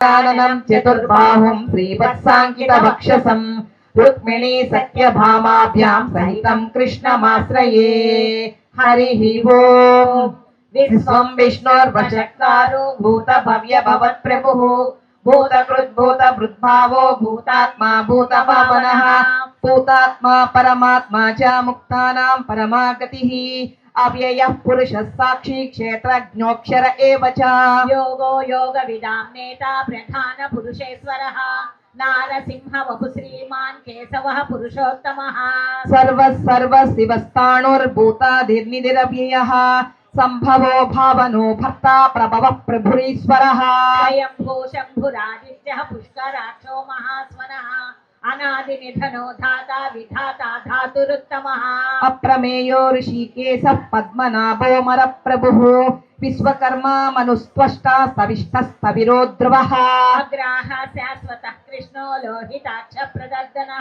काननं चतुर्बाहुं श्रीवत्साङ्कितवक्षसम् रुक्मिणी सत्यभामाभ्यां सहितं भूत भव्य भवत् प्रभु भूतकृत भूत भूतकृद्भूतभृद्भावो भूतात्मा भूत भूतपावनः भूतात्मा परमात्मा च मुक्तानां परमागतिः। अव्यय पुरुष साक्षी क्षेत्रज्ञोऽक्षर एव च। योगो योगविदां नेता प्रधान पुरुषेश्वर। संभवो श्रीमान् केशवः पुरुषोत्तमः। सर्वः सर्वशिवस्ताणुर्भूताधिर्निधिरव्ययः सम्भवो भावनो भर्ता प्रभवः प्रभुरीश्वरः। शम्भुरादित्यः पुष्कराक्षो महास्वनः। అనాది నిధనో ధాత విధాత ధాతురుత్తమ. అప్రమేయో ఋషికేశ పద్మనాభో మర ప్రభు విశ్వకర్మా మనుస్త్వష్ట స్తవిష్ట స్తవిరో ధ్రువః అగ్రాహ శాశ్వత కృష్ణో లోహితాక్ష ప్రదర్దన.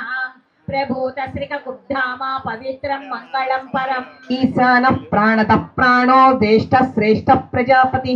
ప్రభూత శ్రిక కుబ్ధామ పవిత్రం మంగళం పరం. ఈశాన ప్రాణత ప్రాణో జ్యేష్ఠ శ్రేష్ఠ ప్రజాపతి.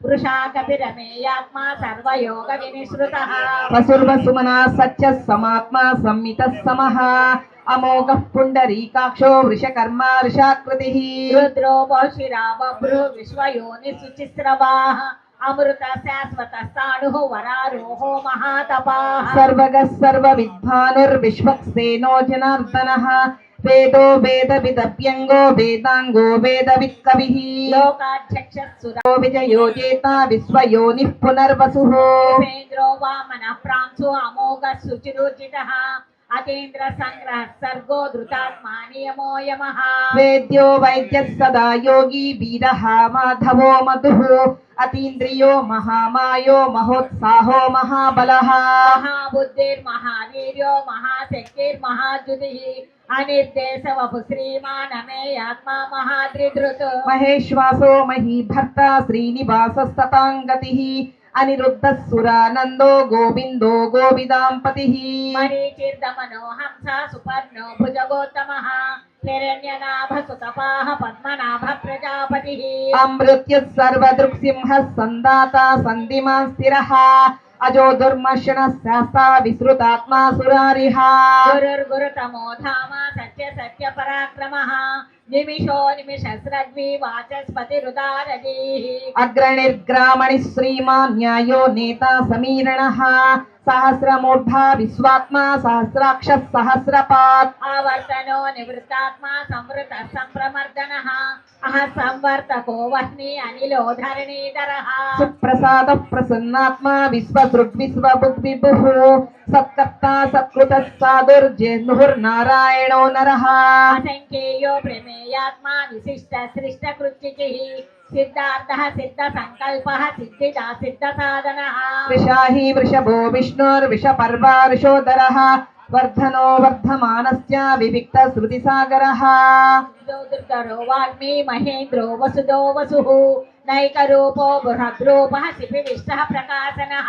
సిద్ధి సర్వాదిరచ్యుత వృషా కపిరమేయాత్మా సర్వయోగ వినిశ్రుత వసుర్వసుమనా సత్య సమాత్మా సంమిత సమః అమోఘ పుండరీకాక్షో వృషకర్మ వృషాకృతి రుద్రో బభ్రు విశ్వయోని శుచిస్రవా అమృత శాశ్వత స్థాణు వరారోహో మహాతపాః సర్వగ సర్వ విద్వానుర్విశ్వక్సేనో జనార్దనః వేదో వేద విదవ్యంగో వేదాంగో వేద విత్కవిః లోకాధ్యక్ష సుర విజయో చేత విశ్వయోనిః పునర్వసుః ఉపేంద్రో వామన ప్రాంశు అమోఘ శుచిరుచిత अतीन्द्र संग्रह सर्गो धृतात्मा नियमो यमः वेद्यो वैद्य सदा योगी वीरः माधवो मधुः अतीन्द्रियो महामायो महोत्साहो महाबलः महाबुद्धिर्महावीर्यो महाशक्तिर्महाद्युतिः अनिर्देशवपु श्रीमान् अमेयात्मा महाद्रिधृत् महेश्वासो महीभर्ता सतांगति అనిరుద్ధ సురానందో గోవిందో గోవిదాంపతి. మరీచిర్దమనో హంస సుపర్ణో భుజగోత్తమ. అమృత్య సర్వదృక్సింహ సందాత సంధిమాన్ స్థిర. అజో దుర్మర్షణ శాస్త విసృతాత్మా సురారిహ. గురుర్గురుతమో ధామ సత్య సత్య పరాక్రమ. నిమిషో నిమిషస్రగ్వి వాచస్పతి రుదారజీ అగ్రణిర్గ్రామణి శ్రీమాన్ న్యాయో నేత సమీరణ సహస్రమూర్ధా విశ్వాత్మా సహస్రాక్ష సహస్రపాత్ ఆవర్తనో నివృత్తాత్మా సంవృత సంప్రమర్దన అహ సంవర్తకో వహ్ని అనిలో ధరణీధర సుప్రసాద ప్రసన్నాత్మా విశ్వసృగ్విశ్వబుద్విభు సత్కర్త సత్కృత సాదుర్జేర్నారాయణో నరః అసంఖ్యేయో ప్రమేయాత్మా ज्ञेयात्मा विशिष्ट सृष्ट कृत्तिः सिद्धार्थः सिद्ध संकल्प सिद्धिदा सिद्ध साधनः वृषा हि वृषभो विष्णुर्विषपर्वा वर्धनो वर्धमानस्य विविक्तश्रुतिसागरः दुर्गरो वाग्मी महेन्द्रो वसुदो वसुः। नैकरूपो बृहद्रूपः शिपिविष्टः प्रकाशनः।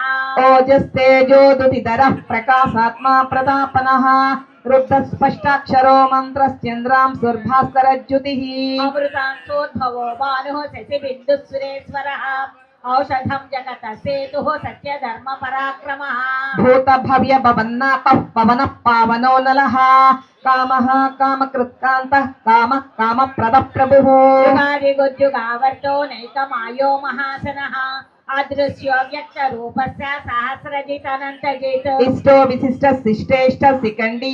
प्रकाशात्मा प्रतापनः। रुद्धस्पष्टाक्षरो मन्त्रश्चन्द्रां सुर्भास्करज्युतिः। भानुः शशिबिन्दुः सुरेश्वरः। బిందు సురేశ్వర ఔషధం జగత సేతు సత్య ధర్మ పరాక్రమ భూత భవ్య భవన్నాపః పవనః పావనో నలః కామః కామకృత్కాంతః కామ కామప్రద ప్రభుः యుగాది గుజ్జుగావర్తో నైకమాయో మహాసన అదృశ్యో వ్యక్త రూపస్య సహస్రజితనంతజిత్ ఇష్టో విశిష్ట శిష్టేష్ట శిఖండీ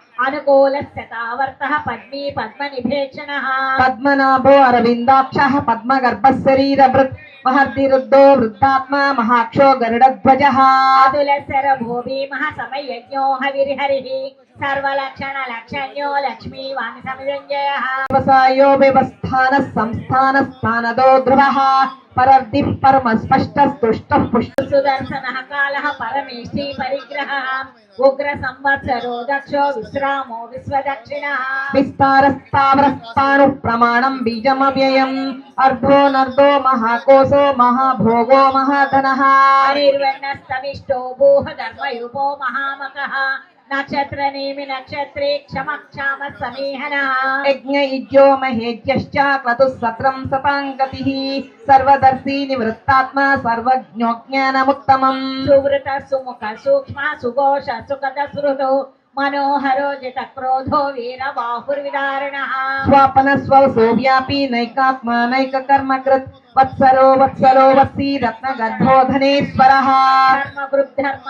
శౌర్యజనేశ్వరः అనుకూలస్య పద్మీ పద్మనిభేక్షణः పద్మనాభో అరవిందాక్షः పద్మగర్భः మహర్దిరుద్ధో వృద్ధాత్మా మహాక్షో గరుడధ్వజ. అతులశర భూభీమః సమయజ్ఞో హవిర్హరిః. సర్వలక్షణ లక్షణ్యో లక్ష్మీ వామి సమిజంజయః వ్యవసాయో వ్యవస్థాన సంస్థాన స్థానదో ధ్రువ. పరర్ది పరమ స్పష్ట స్తుష్ట పుష్ట సుదర్శనः కాలः పరమేష్ఠీ పరిగ్రహः. ఉగ్ర సంవత్సరో దక్షో విశ్రామో విశ్వదక్షిణः. విస్తారస్థావరస్థాను ప్రమాణం బీజమవ్యయం. అర్ధో నర్దో మహాకోశో మహాభోగో మహాధన అనిర్వణస్తమిష్టో భూహ ధర్మయుపో మహామకः. నక్షత్ర నేమి నక్షత్రే క్షమ క్షామ సమీహనः. యజ్ఞ ఇజ్యో మహేజ్యశ్చ క్రతు సత్రం సతాంగతి సర్వదర్శి నివృత్తాత్మ సర్వజ్ఞోజ్ఞానముత్తమం. సువృత సుముఖ సూక్ష్మ సుఘోష సుఖద సృహృదో మనోహరో జిత క్రోధో వీర బాహుర్విదారణ స్వాపన స్వసో వ్యాపీ నైకాత్మ నైక కర్మ కృత్ వత్సరో వత్సలో వత్సీ రత్న గర్భోధనేశ్వర ధర్మ కృద్ధర్మ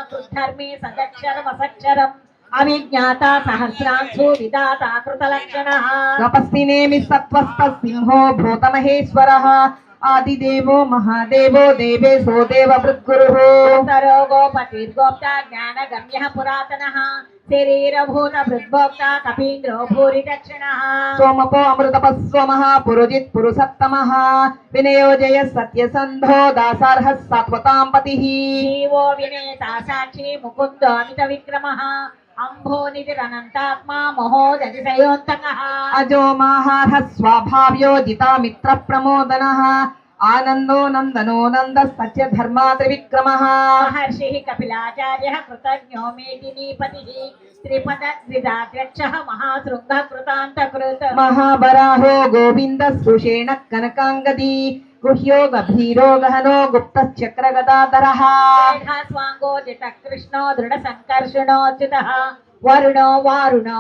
ఆదిదేవో మహాదేవో దేవేశో దేవ భృద్గురు గోపతిర్గోప్త జ్ఞాన గమ్య పురాతన. శరీరభూత భృద్భోక్త కపీంద్రో భూరి దక్షిణ. సోమపో అమృతపస్వ మహాపురుజిత్ పురుషత్తమ. వినయోజయ సత్యసంధో దాసార్హ సాత్వతాం పతి జీవో వినేత సాక్షి ముకుందో అమిత విక్రమ అంభో నిధిరనంతాత్మా మహోదతిశయోంతక అజో మాహార్హ స్వాభావ్యో జితామిత్ర ప్రమోదన ఆనందో నందనో నంద సత్య ధర్మా త్రివిక్రమ మహర్షి కపిలాచార్య కృతజ్ఞో మేదినీపతి త్రిపద ద్విదాధ్యక్ష మహాశృంగ కృతాంతకృత మహాబరాహో గోవింద సుషేణ కనకాంగది గుహ్యో గభీరో గహనో గుప్త చక్ర గదాధర స్వాంగో జిత కృష్ణో దృఢ సంకర్షణోచ్యుత వరుణో వారుణో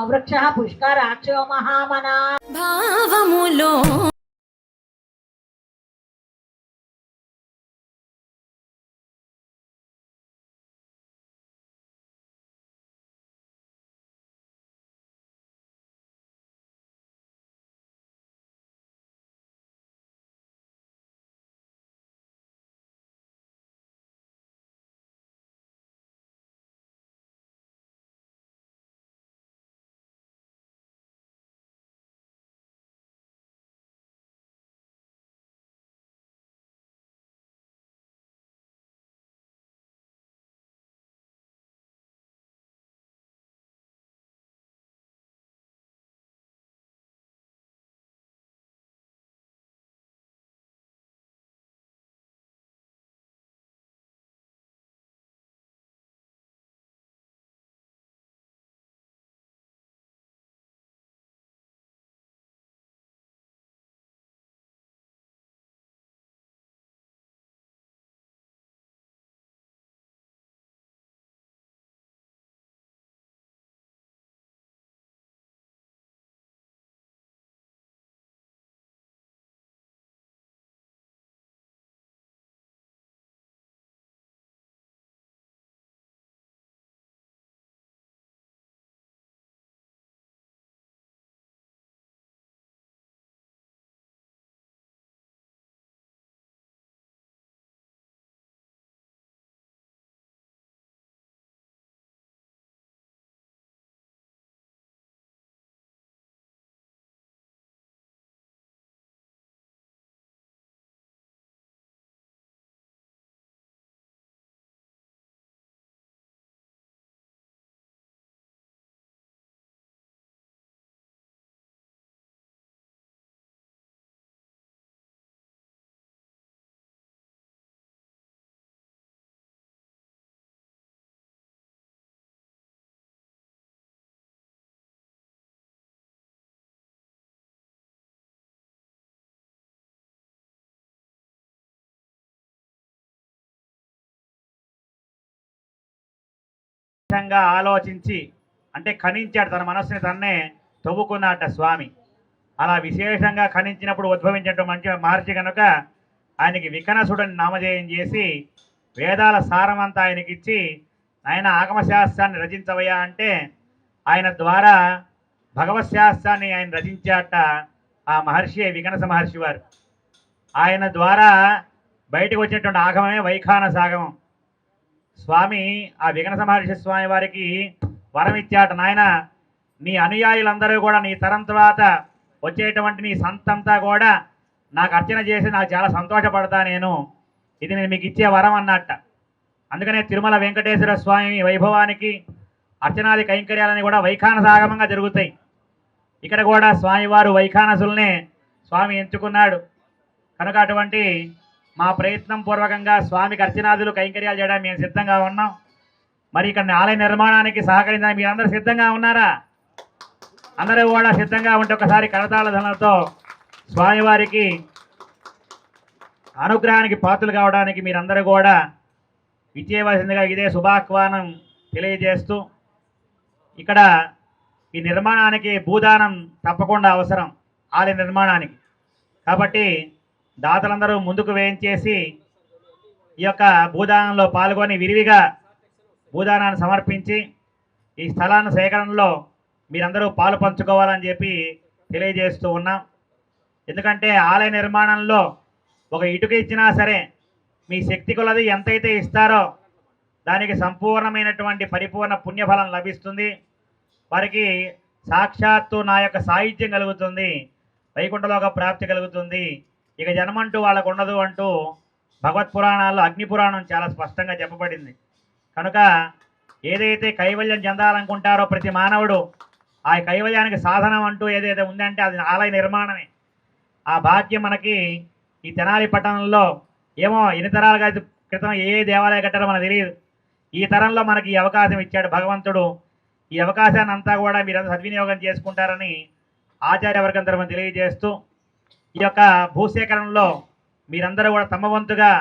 వృక్ష విధంగా ఆలోచించి అంటే ఖనించాడు తన మనస్సుని తన్నే తవ్వుకున్నట స్వామి. అలా విశేషంగా ఖనించినప్పుడు ఉద్భవించడం మంచి మహర్షి కనుక ఆయనకి వికనసుడని నామధేయం చేసి వేదాల సారమంతా ఆయనకిచ్చి ఆయన ఆగమశాస్త్రాన్ని రచించవయ్యా అంటే ఆయన ద్వారా భగవత్ శాస్త్రాన్ని ఆయన రచించాట ఆ మహర్షి వికనస మహర్షి వారు. ఆయన ద్వారా బయటకు వచ్చినటువంటి ఆగమమే వైఖాన సాగమం స్వామి ఆ విఘ్న మహర్షి స్వామి వారికి వరం ఇచ్చాట నాయన నీ అనుయాయులందరూ కూడా నీ తరం తర్వాత వచ్చేటువంటి నీ సంతంతా కూడా నాకు అర్చన చేసి నాకు చాలా సంతోషపడతా నేను. ఇది నేను మీకు ఇచ్చే వరం అన్నట్ట. అందుకనే తిరుమల వెంకటేశ్వర స్వామి వైభవానికి అర్చనాది కైంకర్యాలని కూడా వైఖానసాగమంగా జరుగుతాయి. ఇక్కడ కూడా స్వామివారు వైఖానసుల్నే స్వామి ఎంచుకున్నాడు. కనుక అటువంటి మా ప్రయత్నం పూర్వకంగా స్వామికి అర్చనాదులు కైంకర్యాలు చేయడానికి మేము సిద్ధంగా ఉన్నాం. మరి ఇక్కడ ఆలయ నిర్మాణానికి సహకరించడానికి మీరు అందరూ సిద్ధంగా ఉన్నారా? అందరూ కూడా సిద్ధంగా ఉంటే ఒకసారి కరతాళ స్వామివారికి అనుగ్రహానికి పాత్రలు కావడానికి మీరందరూ కూడా విచ్చేయవలసిందిగా ఇదే శుభాహ్వానం తెలియజేస్తూ ఇక్కడ ఈ నిర్మాణానికి భూదానం తప్పకుండా అవసరం ఆలయ నిర్మాణానికి. కాబట్టి దాతలందరూ ముందుకు వేయించేసి ఈ యొక్క భూదానంలో పాల్గొని విరివిగా భూదానాన్ని సమర్పించి ఈ స్థలాన్ని సేకరణలో మీరందరూ పాలు పంచుకోవాలని చెప్పి తెలియజేస్తూ ఉన్నాం. ఎందుకంటే ఆలయ నిర్మాణంలో ఒక ఇటుక ఇచ్చినా సరే మీ శక్తి కొలది ఎంతైతే ఇస్తారో దానికి సంపూర్ణమైనటువంటి పరిపూర్ణ పుణ్యఫలం లభిస్తుంది. వారికి సాక్షాత్తు నా యొక్క సాహిత్యం కలుగుతుంది. వైకుంఠలోక ప్రాప్తి కలుగుతుంది. ఇక జనమంటూ వాళ్ళకు ఉండదు అంటూ భగవత్ పురాణాల్లో అగ్ని పురాణం చాలా స్పష్టంగా చెప్పబడింది. కనుక ఏదైతే కైవల్యం చెందాలనుకుంటారో ప్రతి మానవుడు ఆ కైవల్యానికి సాధనం అంటూ ఏదైతే ఉందంటే అది ఆలయ నిర్మాణమే. ఆ భాగ్యం మనకి ఈ తెనాలి పట్టణంలో ఏమో ఎన్ని తరాలుగా క్రితం ఏ దేవాలయ కట్టారో మనకు తెలియదు. ఈ తరంలో మనకి ఈ అవకాశం ఇచ్చాడు భగవంతుడు. ఈ అవకాశాన్ని అంతా కూడా మీరంతా సద్వినియోగం చేసుకుంటారని ఆచార్యవర్గం తరఫున తెలియజేస్తూ ఈ యొక్క భూసేకరణలో మీరందరూ కూడా తమ వంతుగా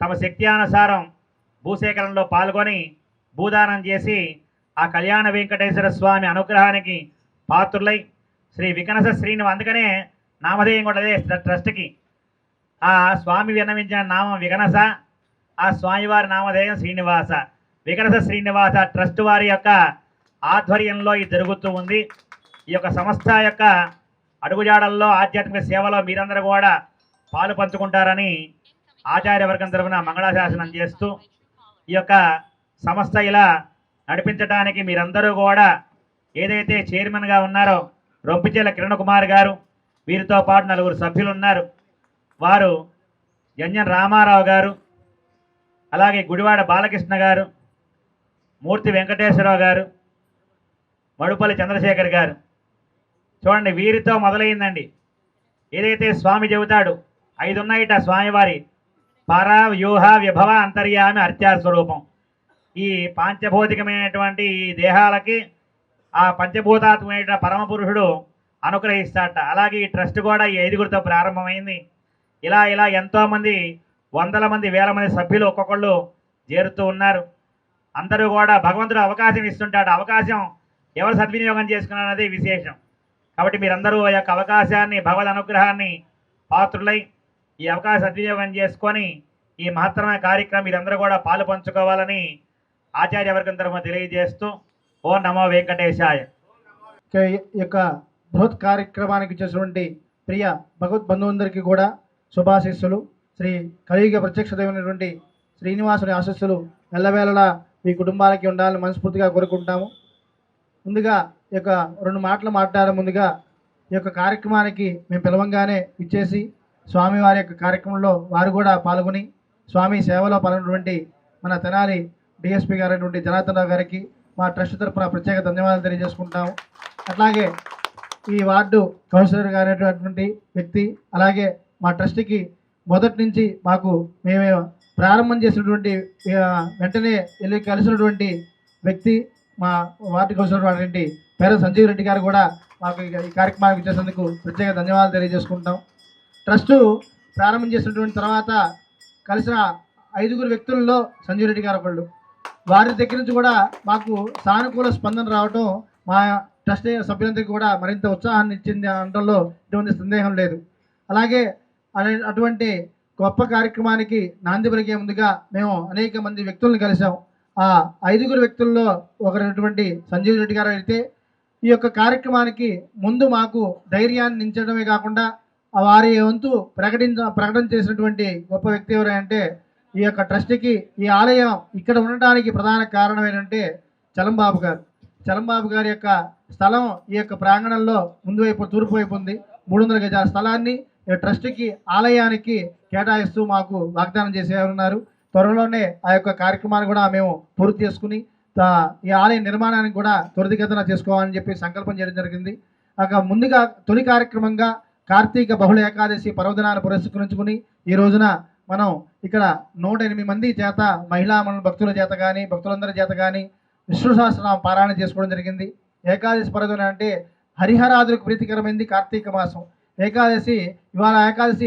తమ శక్తి అనుసారం భూసేకరణలో పాల్గొని భూదానం చేసి ఆ కళ్యాణ వెంకటేశ్వర స్వామి అనుగ్రహానికి పాత్రులై శ్రీ వికనస శ్రీని అందుకనే నామధేయం కూడా అదే ట్రస్ట్కి. ఆ స్వామి విన్నవించిన నామం వికనస ఆ స్వామివారి నామధేయం శ్రీనివాస. వికనస శ్రీనివాస ట్రస్ట్ వారి యొక్క ఆధ్వర్యంలో ఇది జరుగుతూ ఉంది. ఈ యొక్క సంస్థ యొక్క అడుగుజాడల్లో ఆధ్యాత్మిక సేవలో మీరందరూ కూడా పాలు పంచుకుంటారని ఆచార్యవర్గం తరఫున మంగళాశాసనం చేస్తూ ఈ యొక్క సంస్థ ఇలా నడిపించడానికి మీరందరూ కూడా ఏదైతే చైర్మన్గా ఉన్నారో రొంపిచేల కిరణ్ కుమార్ గారు వీరితో పాటు నలుగురు సభ్యులు ఉన్నారు వారు జంజన్ రామారావు గారు అలాగే గుడివాడ బాలకృష్ణ గారు మూర్తి వెంకటేశ్వరరావు గారు మడుపల్లి చంద్రశేఖర్ గారు. చూడండి వీరితో మొదలైందండి. ఏదైతే స్వామి చెబుతాడు ఐదు ఉన్నాయిట స్వామివారి పర వ్యూహ విభవ అంతర్యామి అర్త్యా స్వరూపం ఈ పాంచభౌతికమైనటువంటి ఈ దేహాలకి ఆ పంచభూతాత్మైన పరమ పురుషుడు అనుగ్రహిస్తాడట. అలాగే ఈ ట్రస్ట్ కూడా ఈ ఐదుగురితో ప్రారంభమైంది. ఇలా ఇలా ఎంతోమంది వందల మంది వేల మంది సభ్యులు ఒక్కొక్కళ్ళు చేరుతూ ఉన్నారు. అందరూ కూడా భగవంతుడు అవకాశం ఇస్తుంటాడు. అవకాశం ఎవరు సద్వినియోగం చేసుకున్నారనేది విశేషం. కాబట్టి మీరందరూ ఆ యొక్క అవకాశాన్ని భగవద్ అనుగ్రహాన్ని పాత్రులై ఈ అవకాశ సద్వినియోగం చేసుకొని ఈ మహత్తరమైన కార్యక్రమం మీరందరూ కూడా పాలు పంచుకోవాలని ఆచార్యవర్గం తరఫున తెలియజేస్తూ ఓ నమో వెంకటేశాయ. యొక్క బృహత్ కార్యక్రమానికి చేసినటువంటి ప్రియ భగవత్ బంధువులందరికీ కూడా శుభాశీస్సులు. శ్రీ కలియుగ ప్రత్యక్ష దైవమైనటువంటి శ్రీనివాసుని ఆశస్సులు ఎల్లవేళలా మీ కుటుంబాలకి ఉండాలని మనస్ఫూర్తిగా కోరుకుంటాము ముందుగా ఈ యొక్క రెండు మాటలు మాట్లాడే ముందుగా ఈ యొక్క కార్యక్రమానికి మేము పిలవంగానే ఇచ్చేసి స్వామివారి యొక్క కార్యక్రమంలో వారు కూడా పాల్గొని స్వామి సేవలో పాల్గొన్నటువంటి మన తెనాలి డిఎస్పీ గారైనటువంటి జనార్దన్ రావు గారికి మా ట్రస్ట్ తరఫున ప్రత్యేక ధన్యవాదాలు తెలియజేసుకుంటాము. అట్లాగే ఈ వార్డు కౌన్సిలర్ గారైనటువంటి వ్యక్తి అలాగే మా ట్రస్ట్కి మొదటి నుంచి మాకు మేము ప్రారంభం చేసినటువంటి వెంటనే వెళ్ళి కలిసినటువంటి వ్యక్తి మా వార్డు కౌన్సిలర్ వారి పేర సంజీవ్ రెడ్డి గారు కూడా మాకు ఈ కార్యక్రమానికి ఇచ్చేందుకు ప్రత్యేక ధన్యవాదాలు తెలియజేసుకుంటాం ట్రస్టు ప్రారంభం చేసినటువంటి తర్వాత కలిసిన ఐదుగురు వ్యక్తుల్లో సంజీవ్ రెడ్డి గారు ఒకళ్ళు. వారి దగ్గర నుంచి కూడా మాకు సానుకూల స్పందన రావటం మా ట్రస్ట్ సభ్యులందరికీ కూడా మరింత ఉత్సాహాన్ని ఇచ్చింది అనడంలో ఎటువంటి సందేహం లేదు. అలాగే అటువంటి గొప్ప కార్యక్రమానికి నాంది పలికే ముందుగా మేము అనేక మంది వ్యక్తులను కలిసాం ఆ ఐదుగురు వ్యక్తుల్లో ఒకరైనటువంటి సంజీవ్ రెడ్డి గారు అయితే ఈ యొక్క కార్యక్రమానికి ముందు మాకు ధైర్యాన్ని నించడమే కాకుండా వారి వంతు ప్రకటించ ప్రకటన చేసినటువంటి గొప్ప వ్యక్తి ఎవరంటే ఈ యొక్క ట్రస్ట్కి ఈ ఆలయం ఇక్కడ ఉండడానికి ప్రధాన కారణం ఏంటంటే చలంబాబు గారు. చలంబాబు గారి యొక్క స్థలం ఈ యొక్క ప్రాంగణంలో ముందు వైపు తూర్పు వైపు ఉంది. మూడు వందల గజాల స్థలాన్ని ఈ ట్రస్ట్కి ఆలయానికి కేటాయిస్తూ మాకు వాగ్దానం చేసేవారు ఉన్నారు త్వరలోనే ఆ యొక్క కార్యక్రమాన్ని కూడా మేము పూర్తి చేసుకుని ఈ ఆలయ నిర్మాణానికి కూడా త్వరితగతన చేసుకోవాలని చెప్పి సంకల్పం చేయడం జరిగింది. అక ముందుగా తొలి కార్యక్రమంగా కార్తీక బహుళ ఏకాదశి పర్వదినాన్ని పురస్కరించుకుని ఈ రోజున మనం ఇక్కడ నూట ఎనిమిది మంది చేత మహిళా మన భక్తుల చేత కానీ భక్తులందరి చేత కానీ విష్ణు సహస్రనామ పారాయణ చేసుకోవడం జరిగింది. ఏకాదశి పర్వదిన అంటే హరిహరాదులకు ప్రీతికరమైంది కార్తీక మాసం. ఏకాదశి ఇవాళ ఏకాదశి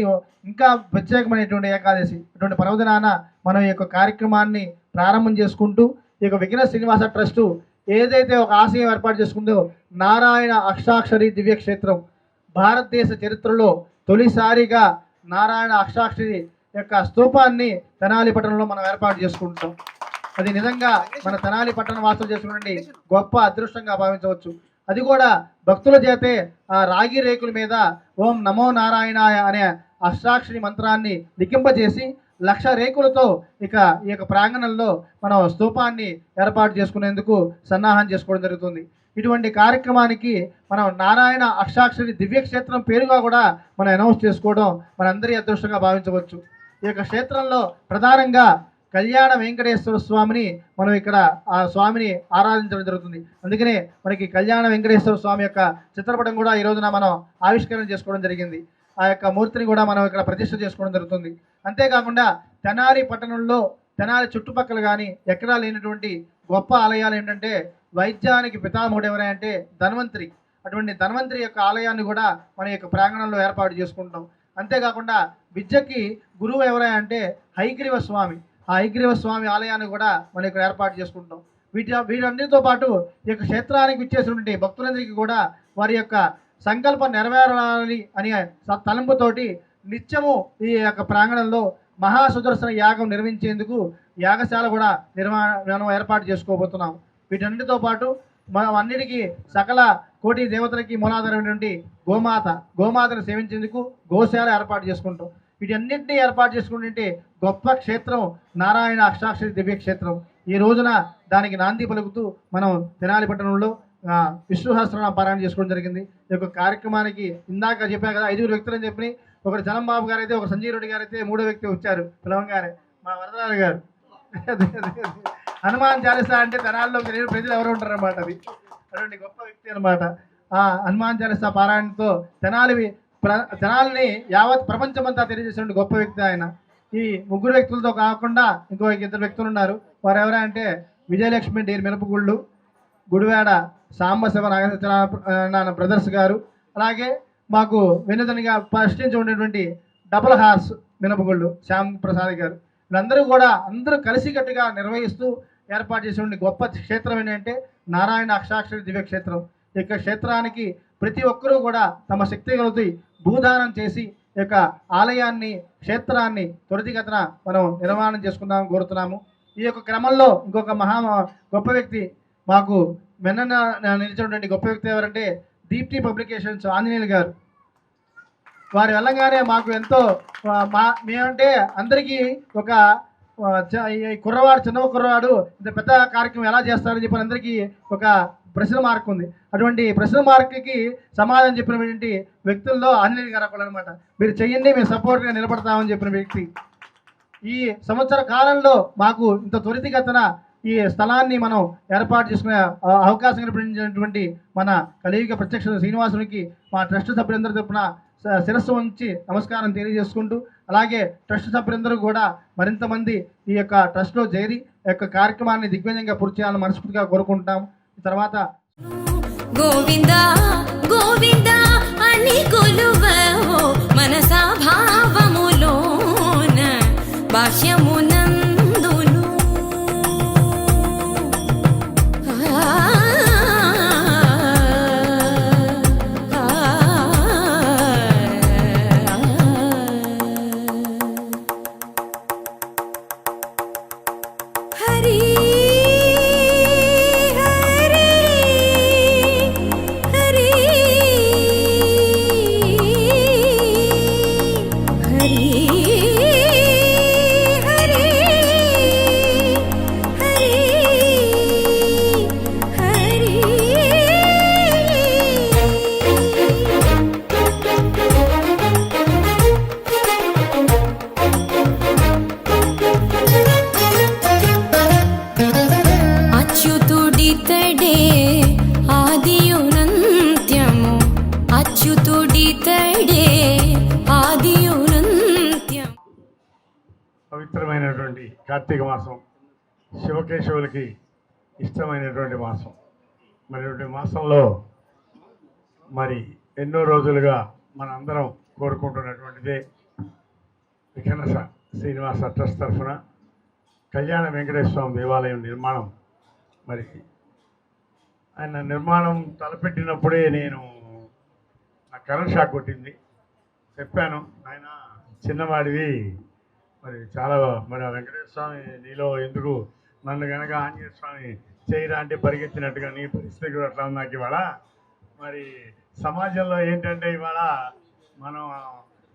ఇంకా ప్రత్యేకమైనటువంటి ఏకాదశి. ఇటువంటి పర్వదినాన మనం ఈ యొక్క కార్యక్రమాన్ని ప్రారంభం చేసుకుంటూ ఈ యొక్క విఘ్న శ్రీనివాస ట్రస్టు ఏదైతే ఒక ఆశయం ఏర్పాటు చేసుకుందో నారాయణ అక్షాక్షరి దివ్యక్షేత్రం. భారతదేశ చరిత్రలో తొలిసారిగా నారాయణ అక్షాక్షరి యొక్క స్తూపాన్ని తెనాలి పట్టణంలో మనం ఏర్పాటు చేసుకుంటాం. అది నిజంగా మన తెనాలి పట్టణ వాసులు చేసుకునే గొప్ప అదృష్టంగా భావించవచ్చు. అది కూడా భక్తుల చేతే ఆ రాగి రేకుల మీద ఓం నమో నారాయణాయ అనే అష్టాక్షరి మంత్రాన్ని లిఖింపజేసి లక్ష రేకులతో ఇక ఈ యొక్క ప్రాంగణంలో మనం స్తూపాన్ని ఏర్పాటు చేసుకునేందుకు సన్నాహం చేసుకోవడం జరుగుతుంది. ఇటువంటి కార్యక్రమానికి మనం నారాయణ అక్షాక్షరి దివ్యక్షేత్రం పేరుగా కూడా మనం అనౌన్స్ చేసుకోవడం మనందరి అదృష్టంగా భావించవచ్చు. ఈ యొక్క క్షేత్రంలో ప్రధానంగా కళ్యాణ వెంకటేశ్వర స్వామిని మనం ఇక్కడ ఆ స్వామిని ఆరాధించడం జరుగుతుంది. అందుకనే మనకి కళ్యాణ వెంకటేశ్వర స్వామి యొక్క చిత్రపటం కూడా ఈ రోజున మనం ఆవిష్కరణ చేసుకోవడం జరిగింది. ఆ యొక్క మూర్తిని కూడా మనం ఇక్కడ ప్రతిష్ఠ చేసుకోవడం జరుగుతుంది. అంతేకాకుండా తెనాలి పట్టణంలో తెనాలి చుట్టుపక్కల కానీ ఎక్కడా లేనటువంటి గొప్ప ఆలయాలు ఏంటంటే వైద్యానికి పితామహుడు ఎవరంటే ధన్వంతరి. అటువంటి ధన్వంతరి యొక్క ఆలయాన్ని కూడా మన యొక్క ప్రాంగణంలో ఏర్పాటు చేసుకుంటాం అంతేకాకుండా విద్యకి గురువు ఎవరంటే హైగ్రీవ స్వామి. ఆ హైగ్రీవ స్వామి ఆలయాన్ని కూడా మన ఇక్కడ ఏర్పాటు చేసుకుంటాం వీటి వీటన్నిటితో పాటు ఈ యొక్క క్షేత్రానికి ఇచ్చేసినటువంటి భక్తులందరికీ కూడా వారి యొక్క సంకల్పం నెరవేరాలి అనే తలంపుతోటి నిత్యము ఈ యొక్క ప్రాంగణంలో మహాసుదర్శన యాగం నిర్వహించేందుకు యాగశాల కూడా నిర్మాణం మనం ఏర్పాటు చేసుకోబోతున్నాం. వీటన్నిటితో పాటు మనం అన్నిటికీ సకల కోటి దేవతలకి మూలాధారమైనటువంటి గోమాత గోమాతను సేవించేందుకు గోశాల ఏర్పాటు చేసుకుంటాం. వీటన్నింటినీ ఏర్పాటు చేసుకుంటుంటే గొప్ప క్షేత్రం నారాయణ అక్షాక్షరి దివ్య క్షేత్రం ఈ రోజున దానికి నాంది పలుకుతూ మనం తెనాలి పట్టణంలో విష్ణు సహస్రనామ పారాయణ చేసుకోవడం జరిగింది. ఈ యొక్క కార్యక్రమానికి ఇందాక చెప్పా కదా ఐదుగురు వ్యక్తులు అని చెప్పి ఒకరు జనంబాబు గారు అయితే ఒక సంజీవ్ రెడ్డి గారు అయితే మూడో వ్యక్తి వచ్చారు పిలవంగానే. మా వరదరాజు గారు. హనుమాన్ చాలీసా అంటే తెనాల్లో తెలియని ప్రజలు ఎవరు ఉంటారు అనమాట అది. అటువంటి గొప్ప వ్యక్తి అనమాట ఆ హనుమాన్ చాలీసా పారాయణతో తెనాలి ప్ర తెనాలిని యావత్ ప్రపంచమంతా తెలియజేసిన గొప్ప వ్యక్తి ఆయన. ఈ ముగ్గురు వ్యక్తులతో కాకుండా ఇంకో ఇద్దరు వ్యక్తులు ఉన్నారు. వారు ఎవరంటే విజయలక్ష్మి డేర్ మినపగుళ్ళు గుడివాడ సాంబశివ నాగసత్యనారాయణ బ్రదర్స్ గారు అలాగే మాకు వెనుదనిగా ప్రశ్నించి ఉండేటువంటి డబుల్ హార్స్ మినపగుళ్ళు శ్యామ్ ప్రసాద్ గారు. వీళ్ళందరూ కూడా అందరూ కలిసికట్టుగా నిర్వహిస్తూ ఏర్పాటు చేసినటువంటి గొప్ప క్షేత్రం ఏంటంటే నారాయణ అక్షాక్షరి దివ్య క్షేత్రం. ఈ యొక్క క్షేత్రానికి ప్రతి ఒక్కరూ కూడా తమ శక్తి కొలది భూదానం చేసి ఈ యొక్క ఆలయాన్ని క్షేత్రాన్ని త్వరితగతన మనం నిర్మాణం చేసుకుందామని కోరుతున్నాము. ఈ యొక్క క్రమంలో ఇంకొక మహా గొప్ప వ్యక్తి మాకు వెన్న నిలిచినటువంటి గొప్ప వ్యక్తి ఎవరంటే దీప్తి పబ్లికేషన్స్ ఆంజనేయులు గారు. వారు వెళ్ళగానే మాకు ఎంతో మా మేమంటే అందరికీ ఒక ఈ కుర్రవాడు చిన్న కుర్రవాడు ఇంత పెద్ద కార్యక్రమం ఎలా చేస్తారని చెప్పి అందరికీ ఒక ప్రశ్న మార్క్ ఉంది. అటువంటి ప్రశ్న మార్క్కి సమాధానం చెప్పినటువంటి వ్యక్తుల్లో ఆంజనేయులు గారు ఒకళ్ళు అనమాట మీరు చెయ్యండి మేము సపోర్ట్గా నిలబడతామని చెప్పిన వ్యక్తి. ఈ సంవత్సర కాలంలో మాకు ఇంత త్వరితగతన ఈ స్థలాన్ని మనం ఏర్పాటు చేసుకునే అవకాశం కల్పించినటువంటి మన కలియుగ ప్రత్యక్ష శ్రీనివాసునికి మా ట్రస్ట్ సభ్యులందరి తరపున శిరస్సు ఉంచి నమస్కారం తెలియజేసుకుంటూ అలాగే ట్రస్ట్ సభ్యులందరూ కూడా మరింత మంది ఈ యొక్క ట్రస్ట్లో చేరి యొక్క కార్యక్రమాన్ని దిగ్విజయంగా పూర్తి చేయాలని మనస్ఫూర్తిగా కోరుకుంటాం తర్వాత గోవింద గోవింద అని మనసా భావములోన శివకేశవులకి ఇష్టమైనటువంటి మాసం. మరి మాసంలో మరి ఎన్నో రోజులుగా మనందరం కోరుకుంటున్నటువంటిదే వికనస శ్రీనివాస ట్రస్ట్ తరఫున కళ్యాణ వెంకటేశ్వర స్వామి దేవాలయం నిర్మాణం. మరి ఆయన నిర్మాణం తలపెట్టినప్పుడే నేను నా కరెంట్ షాక్ కొట్టింది. చెప్పాను ఆయన చిన్నవాడివి. మరి చాలా మరి వెంకటేశ్వర స్వామి నీలో ఎందుకు నన్ను కనుక ఆంజనేయ స్వామి చేయరా అంటే పరిగెత్తినట్టుగా నీ పరిస్థితి కూడా అట్లా ఉంది నాకు ఇవాళ? మరి సమాజంలో ఏంటంటే ఇవాళ మనం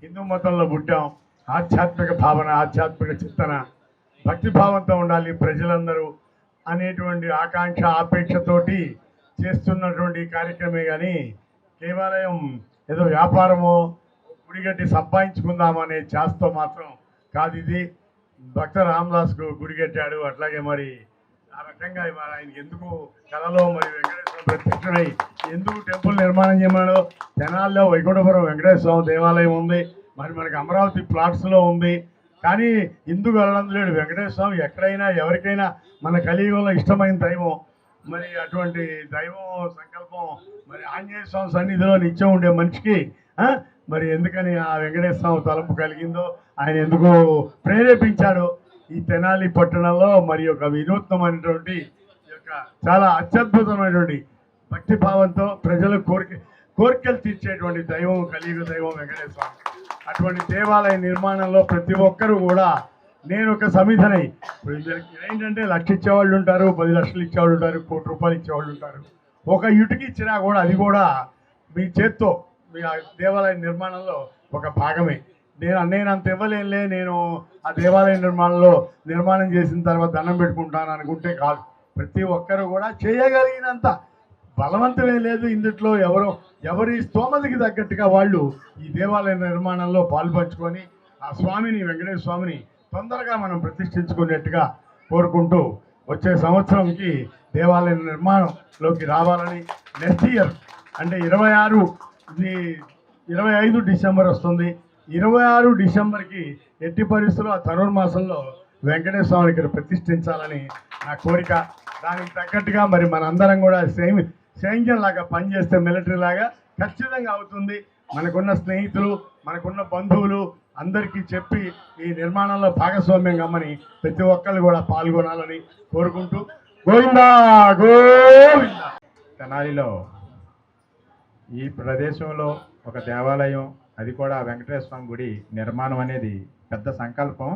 హిందూ మతంలో పుట్టాం. ఆధ్యాత్మిక భావన ఆధ్యాత్మిక చింతన భక్తిభావంతో ఉండాలి ప్రజలందరూ అనేటువంటి ఆకాంక్ష ఆపేక్షతోటి చేస్తున్నటువంటి కార్యక్రమే కానీ కేవలం ఏదో వ్యాపారమో గుడిగట్టి సంపాదించుకుందామనే చేస్తూ మాత్రం కాదు ఇది. భక్త రామదాస్కు గుడి కట్టాడు. అట్లాగే మరి ఆ రకంగా మరి ఆయనకి ఎందుకు కళలో మరి వెంకటేశ్వర ప్రత్యక్షమై ఎందుకు టెంపుల్ నిర్మాణం చేయమన్నాడో? తెనాల్లో వైకుంఠపురం వెంకటేశ్వర స్వామి దేవాలయం ఉంది. మరి మనకి అమరావతి ప్లాట్స్లో ఉంది. కానీ ఎందుకు వెళ్ళడం లేడు వెంకటేశ్వర స్వామి ఎక్కడైనా ఎవరికైనా మన కలియుగంలో ఇష్టమైన దైవం. మరి అటువంటి దైవం సంకల్పం మరి ఆంజనేయ స్వామి సన్నిధిలో నిత్యం ఉండే మనిషికి మరి ఎందుకని ఆ వెంకటేశ్వర స్వామి తలంపు కలిగిందో? ఆయన ఎందుకు ప్రేరేపించాడో? ఈ తెనాలి పట్టణంలో మరి ఒక వినూత్నమైనటువంటి యొక్క చాలా అత్యద్భుతమైనటువంటి భక్తి భావంతో ప్రజల కోరిక కోరికలు తీర్చేటువంటి దైవం కలియుగ దైవం వెంకటేశ్వర స్వామి అటువంటి దేవాలయ నిర్మాణంలో ప్రతి ఒక్కరూ కూడా నేను ఒక సమిధనై ఇప్పుడు ఏంటంటే లక్ష ఇచ్చేవాళ్ళు ఉంటారు పది లక్షలు ఇచ్చేవాళ్ళు ఉంటారు కోటి రూపాయలు ఇచ్చేవాళ్ళు ఉంటారు. ఒక ఇటుకి ఇచ్చినా కూడా అది కూడా మీ చేత్తో దేవాలయ నిర్మాణంలో ఒక భాగమే. నేను నేను అంత ఇవ్వలేనులే నేను ఆ దేవాలయ నిర్మాణంలో నిర్మాణం చేసిన తర్వాత దండం పెట్టుకుంటాను అనుకుంటే కాదు. ప్రతి ఒక్కరు కూడా చేయగలిగినంత బలవంతమే లేదు ఇందుట్లో ఎవరో ఎవరి స్తోమతకి తగ్గట్టుగా వాళ్ళు ఈ దేవాలయ నిర్మాణంలో పాల్పంచుకొని ఆ స్వామిని వెంకటేశ్వర స్వామిని తొందరగా మనం ప్రతిష్ఠించుకునేట్టుగా కోరుకుంటూ వచ్చే సంవత్సరంకి దేవాలయ నిర్మాణంలోకి రావాలని నెక్స్ట్ ఇయర్ అంటే ఇరవై ఆరు ఇది ఇరవై ఐదు డిసెంబర్ వస్తుంది. ఇరవై ఆరు డిసెంబర్కి ఎట్టి పరిస్థితుల్లో ఆ ధనుర్మాసంలో వెంకటేశ్వర స్వామిని గారు ప్రతిష్ఠించాలని నా కోరిక. దానికి తగ్గట్టుగా మరి మనందరం కూడా సేమ్ సైన్యం లాగా పనిచేస్తే మిలిటరీ లాగా ఖచ్చితంగా అవుతుంది. మనకున్న స్నేహితులు మనకున్న బంధువులు అందరికీ చెప్పి ఈ నిర్మాణంలో భాగస్వామ్యం కమ్మని ప్రతి ఒక్కరు కూడా పాల్గొనాలని కోరుకుంటూ. గోవిందా గోవిందా. తెనాలిలో ఈ ప్రదేశంలో ఒక దేవాలయం అది కూడా వెంకటేశ్వర స్వామి గుడి నిర్మాణం అనేది పెద్ద సంకల్పం.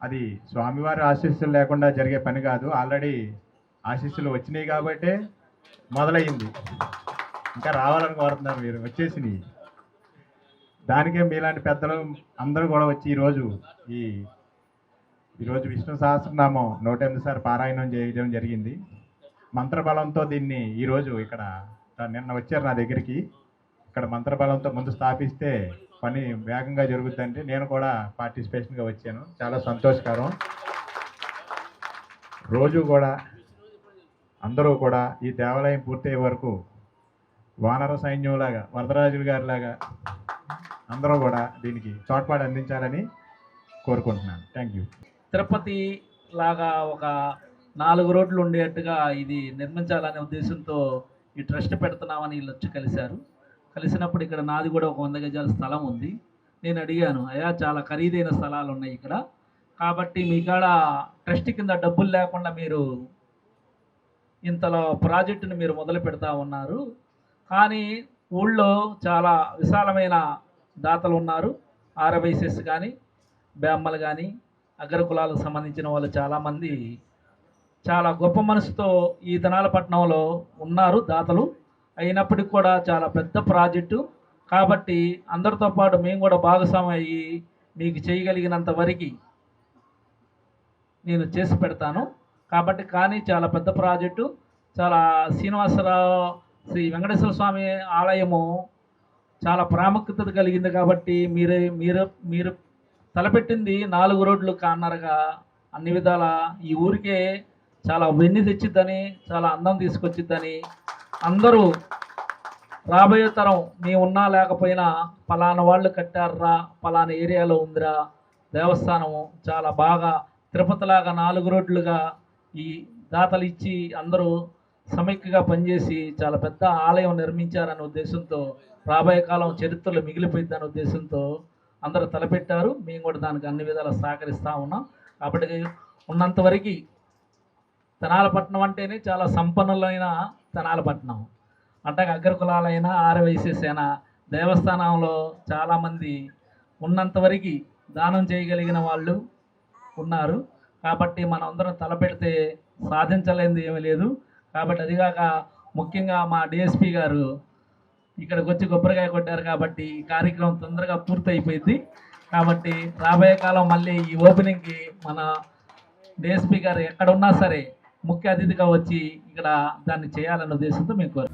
అది స్వామివారి ఆశీస్సులు లేకుండా జరిగే పని కాదు. ఆల్రెడీ ఆశీస్సులు వచ్చినాయి కాబట్టే మొదలయ్యింది. ఇంకా రావాలని కోరుతున్నారు మీరు వచ్చేసినాయి. దానికే మీలాంటి పెద్దలు అందరూ కూడా వచ్చి ఈరోజు ఈ ఈరోజు విష్ణు సహస్రనామం నూట ఎనిమిది సార్ పారాయణం చేయడం జరిగింది. మంత్రబలంతో దీన్ని ఈరోజు ఇక్కడ నిన్న వచ్చారు నా దగ్గరికి. ఇక్కడ మంత్రబలంతో ముందు స్థాపిస్తే పని వేగంగా జరుగుతుందంటే నేను కూడా పార్టిసిపేషన్గా వచ్చాను. చాలా సంతోషకరం. రోజు కూడా అందరూ కూడా ఈ దేవాలయం పూర్తయ్యే వరకు వానర సైన్యంలాగా వరదరాజులు గారిలాగా అందరూ కూడా దీనికి తోడ్పాటు అందించాలని కోరుకుంటున్నాను. Thank you. తిరుపతి లాగా ఒక నాలుగు రోడ్లు ఉండేట్టుగా ఇది నిర్మించాలనే ఉద్దేశంతో ఈ ట్రస్ట్ పెడుతున్నామని వీళ్ళు వచ్చి కలిశారు. కలిసినప్పుడు ఇక్కడ నాది కూడా ఒక వంద గజాల స్థలం ఉంది. నేను అడిగాను అయ్యా చాలా ఖరీదైన స్థలాలు ఉన్నాయి ఇక్కడ. కాబట్టి మీ కాడ ట్రస్ట్ కింద డబ్బులు లేకుండా మీరు ఇంతలో ప్రాజెక్టును మీరు మొదలు పెడతా ఉన్నారు. కానీ ఊళ్ళో చాలా విశాలమైన దాతలు ఉన్నారు. ఆర్ఎవైసెస్ కానీ బ్యామ్మలు కానీ అగ్రకులాలకు సంబంధించిన వాళ్ళు చాలామంది చాలా గొప్ప మనసుతో ఈ పట్టణంలో ఉన్నారు దాతలు. అయినప్పటికీ కూడా చాలా పెద్ద ప్రాజెక్టు. కాబట్టి అందరితో పాటు మేము కూడా భాగస్వామి అయ్యి మీకు చేయగలిగినంత వరకు నేను చేసి పెడతాను. కాబట్టి కానీ చాలా పెద్ద ప్రాజెక్టు. చాలా శ్రీనివాసరావు శ్రీ వెంకటేశ్వర స్వామి ఆలయము చాలా ప్రాముఖ్యత కలిగింది కాబట్టి మీరే మీరు మీరు తలపెట్టింది నాలుగు రోడ్లు కాన్నరగా అన్ని విధాల ఈ ఊరికే చాలా వెన్ని తెచ్చిద్దని చాలా అందం తీసుకొచ్చిద్దని. అందరూ రాబోయే తరం మీ ఉన్నా లేకపోయినా పలానా వాళ్ళు కట్టారా పలానా ఏరియాలో ఉందిరా. దేవస్థానము చాలా బాగా తిరుపతిలాగా నాలుగు రోడ్లుగా ఈ దాతలు ఇచ్చి అందరూ సమైక్యగా పనిచేసి చాలా పెద్ద ఆలయం నిర్మించారనే ఉద్దేశంతో రాబోయే కాలం చరిత్రలో మిగిలిపోయిద్దనే ఉద్దేశంతో అందరూ తలపెట్టారు. మేము కూడా దానికి అన్ని విధాలా సహకరిస్తూ ఉన్నాం. కాబట్టి ఉన్నంతవరకు తెనాలపట్నం అంటేనే చాలా సంపన్నులైన తెనాలపట్నం. అంటే అగ్రకులాలైన ఆరవైసేసైన దేవస్థానంలో చాలామంది ఉన్నంతవరకు దానం చేయగలిగిన వాళ్ళు ఉన్నారు. కాబట్టి మనందరం తలపెడితే సాధించలేనిది ఏమీ లేదు. కాబట్టి అదిగాక ముఖ్యంగా మా డిఎస్పి గారు ఇక్కడికి వచ్చి కొబ్బరికాయ కొట్టారు కాబట్టి ఈ కార్యక్రమం తొందరగా పూర్తయిపోయింది. కాబట్టి రాబోయే కాలం మళ్ళీ ఈ ఓపెనింగ్కి మన డిఎస్పి గారు ఎక్కడ ఉన్నా సరే ముఖ్య అతిథిగా వచ్చి ఇక్కడ దాన్ని చేయాలన్న ఉద్దేశంతో మేము కోరు.